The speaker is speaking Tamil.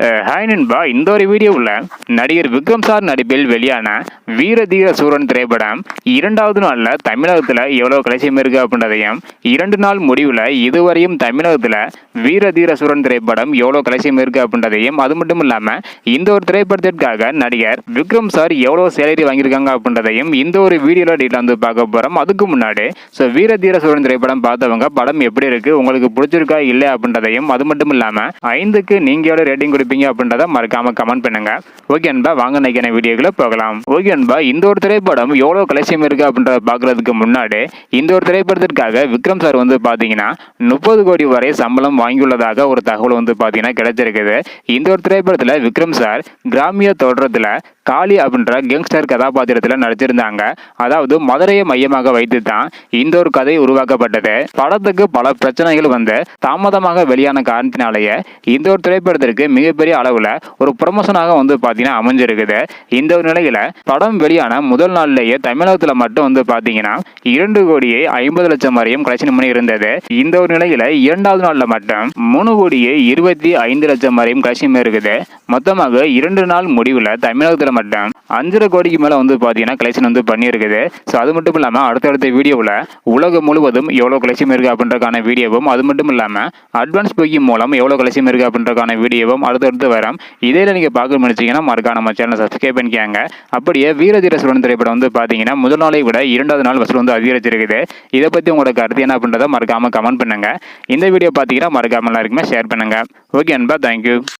ஹாய் நண்பா இந்த ஒரு வீடியோவில் நடிகர் விக்ரம் சார் நடிப்பில் வெளியான வீரதீர சூரன் திரைப்படம் இரண்டாவது நாளில் தமிழகத்தில் எவ்வளோ கலைசியம் இருக்குது அப்படின்றதையும் இரண்டு நாள் முடிவில் இதுவரையும் தமிழகத்தில் வீரதீர சூரன் திரைப்படம் எவ்வளோ கலைசியம் இருக்குது அப்படின்றதையும் அது மட்டும் இல்லாமல் இந்த ஒரு திரைப்படத்திற்காக நடிகர் விக்ரம் சார் எவ்வளோ சேலரி வாங்கியிருக்காங்க அப்படின்றதையும் இந்த ஒரு வீடியோவில் டீட்டில் வந்து பார்க்க போகிறோம் அதுக்கு முன்னாடி ஸோ வீரதீர சூரன் திரைப்படம் பார்த்தவங்க படம் எப்படி இருக்குது உங்களுக்கு பிடிச்சிருக்கா இல்லை அப்படின்றதையும் அது மட்டும் இல்லாமல் ஐந்துக்கு நீங்கள் எவ்வளோ ரேட்டிங் கொடுப்பீங்க? அப்படின்றத மறக்காம கமெண்ட் பண்ணுங்க. ஓகே அன்பா வாங்க நினைக்கிற வீடியோக்குள்ள போகலாம். ஓகே அன்பா இந்த ஒரு திரைப்படம் எவ்வளோ கலசியம் இருக்கு அப்படின்றத பார்க்கறதுக்கு முன்னாடி இந்த ஒரு திரைப்படத்திற்காக விக்ரம் சார் வந்து பார்த்தீங்கன்னா முப்பது கோடி வரை சம்பளம் வாங்கியுள்ளதாக ஒரு தகவல் வந்து பார்த்தீங்கன்னா கிடைச்சிருக்குது. இந்த ஒரு திரைப்படத்தில் விக்ரம் சார் கிராமிய தோற்றத்தில் காளி அப்படின்ற கேங்ஸ்டர் கதாபாத்திரத்தில் நடிச்சிருந்தாங்க. அதாவது மதுரையை மையமாக வைத்து தான் இந்த ஒரு கதை உருவாக்கப்பட்டது. படத்துக்கு பல பிரச்சனைகள் வந்து தாமதமாக வெளியான காரணத்தினாலேயே இந்த ஒரு திரைப்படத்திற்கு மிகப்பெரிய அளவில் ஒரு ப்ரொமோஷனாக வந்து பார்த்தீங்கன்னா அமைஞ்சிருக்குது. இந்த ஒரு நிலையில் படம் வெளியான முதல் நாள்லேயே தமிழகத்தில் மட்டும் வந்து பார்த்தீங்கன்னா இரண்டு கோடியே ஐம்பது லட்சம் வரையும் கலெக்ஷன் பண்ணி இருந்தது. இந்த ஒரு நிலையில் இரண்டாவது நாளில் மட்டும் மூணு கோடியே இருபத்தி ஐந்து லட்சம் வரையும் கலெக்ஷன் இருக்குது. மொத்தமாக இரண்டு நாள் முடிவில் தமிழகத்தில் மட்டும் அஞ்சரை கோடிக்கு மேலே வந்து பார்த்தீங்கன்னா கலெக்ஷன் வந்து பண்ணியிருக்குது. ஸோ அது மட்டும் இல்லாமல் அடுத்தடுத்த வீடியோவில் உலகம் முழுவதும் எவ்வளோ கலெக்ஷன் இருக்குது அப்படின்றக்கான வீடியோவும் அது மட்டும் இல்லாமல் அட்வான்ஸ் புக்கிங் மூலம் எவ்வளோ கலெக்ஷன் இருக்குது அப்படின்றக்கான வீடியோவும் அடுத்தடுத்து வரும். இதில் நீங்கள் பார்க்க முடிச்சிங்கன்னா மறக்காம நம்ம சேனலை சப்ஸ்கிரைப் பண்ணிக்காங்க. அப்படியே வீரதீர சுரன் திரைப்படம் வந்து பார்த்தீங்கன்னா முதல் நாளை விட இரண்டாவது நாள் வசூல் வந்து அதிகரிச்சிருக்குது. இதை பற்றி உங்களோட கருத்து என்ன பண்ணுறதை மறக்காமல் கமெண்ட் பண்ணுங்க. இந்த வீடியோ பார்த்தீங்கன்னா மறக்காமல் எல்லாருக்குமே ஷேர் பண்ணுங்க. ஓகே அன்பா தேங்க்யூ